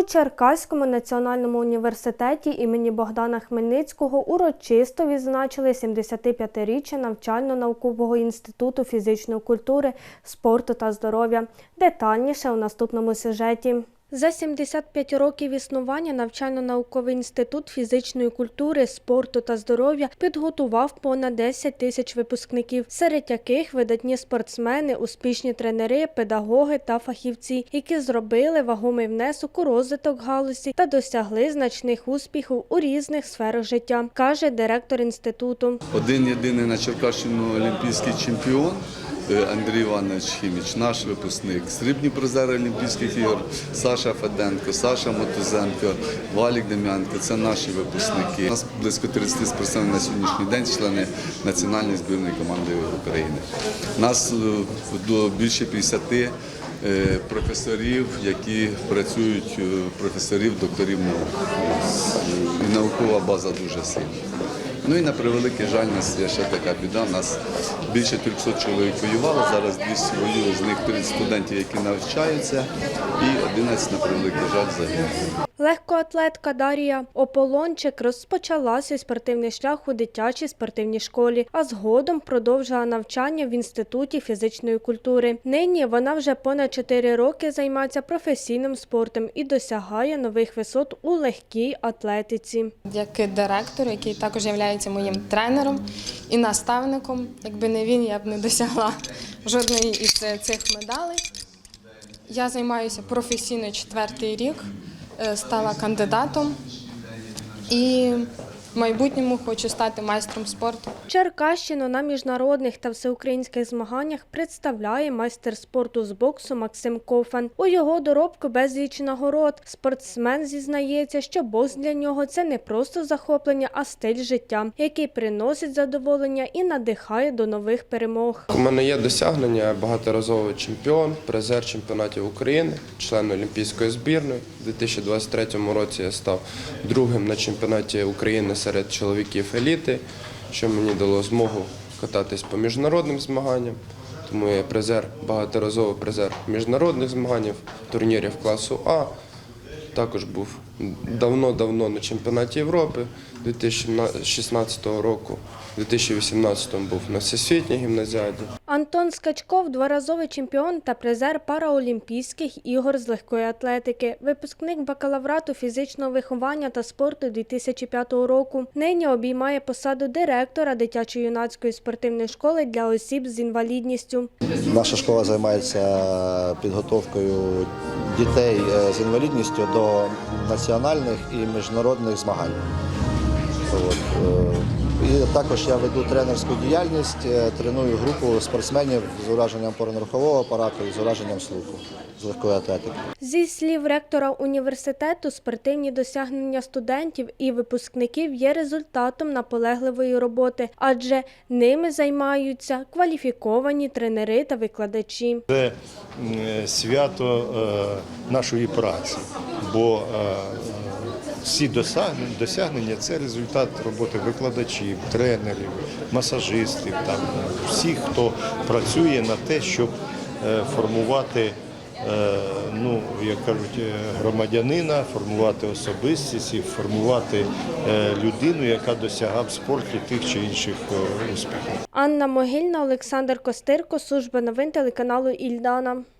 У Черкаському національному університеті імені Богдана Хмельницького урочисто відзначили 75-річчя навчально-наукового інституту фізичної культури, спорту та здоров'я. Детальніше у наступному сюжеті. За 75 років існування навчально-науковий інститут фізичної культури, спорту та здоров'я підготував понад 10 тисяч випускників, серед яких видатні спортсмени, успішні тренери, педагоги та фахівці, які зробили вагомий внесок у розвиток галузі та досягли значних успіхів у різних сферах життя, каже директор інституту. Один єдиний на Черкащину олімпійський чемпіон Андрій Іванович Хіміч, наш випускник, срібні призери Олімпійських ігор Саша Феденко, Саша Мотузенко, Валік Дем'янко це наші випускники. У нас близько 30 спортсменів на сьогоднішній день члени національної збірної команди України. У нас е, до більше 50 е, професорів, які працюють е, професорів, докторів наук. І наукова база дуже сильна. Ну і на превеликий жаль, у нас є ще така біда. У нас більше 300 чоловік воювало, зараз 200 воює, з них 30 студентів, які навчаються, і 11 на превеликий жаль загинули. Легкоатлетка Дарія Ополончик розпочала свій спортивний шлях у дитячій спортивній школі, а згодом продовжила навчання в інституті фізичної культури. Нині вона вже понад 4 роки займається професійним спортом і досягає нових висот у легкій атлетиці. як директор, який також є моїм тренером і наставником. Якби не він, я б не досягла жодної із цих медалей. Я займаюся професійно четвертий рік, стала кандидатом. І в майбутньому хочу стати майстром спорту. Черкащину на міжнародних та всеукраїнських змаганнях представляє майстер спорту з боксу Максим Кофан. У його доробку безліч нагород. Спортсмен зізнається, що бокс для нього це не просто захоплення, а стиль життя, який приносить задоволення і надихає до нових перемог. У мене є досягнення багаторазовий чемпіон, призер чемпіонатів України, член Олімпійської збірної. У 2023 році я став другим на чемпіонаті України серед чоловіків еліти, що мені дало змогу кататись по міжнародним змаганням. Тому я призер, багаторазовий призер міжнародних змагань, турнірів класу А. Також був давно-давно на чемпіонаті Європи 2016 року. У 2018 був на всесвітній гімназіаді. Антон Скачков дворазовий чемпіон та призер Параолімпійських ігор з легкої атлетики, випускник бакалаврату фізичного виховання та спорту 2005 року. Нині обіймає посаду директора дитячо-юнацької спортивної школи для осіб з інвалідністю. Наша школа займається підготовкою дітей е, з інвалідністю до національних і міжнародних змагань. Е, І також я веду тренерську діяльність, е, треную групу спортсменів з ураженням опорно-рухового апарату і з ураженням слуху з легкої атлетики. Зі слів ректора університету, спортивні досягнення студентів і випускників є результатом наполегливої роботи, адже ними займаються кваліфіковані тренери та викладачі. Це свято е, нашої праці, бо е, всі досягнення, це результат роботи викладачів, тренерів, масажистів, там всіх, хто працює на те, щоб е, формувати. е, Ну, як кажуть, е, громадянина, формувати особистість і формувати людину, яка досягав в спорті тих чи інших успіхів. Анна Могильна, Олександр Костирко, служба новин телеканалу Ільдана.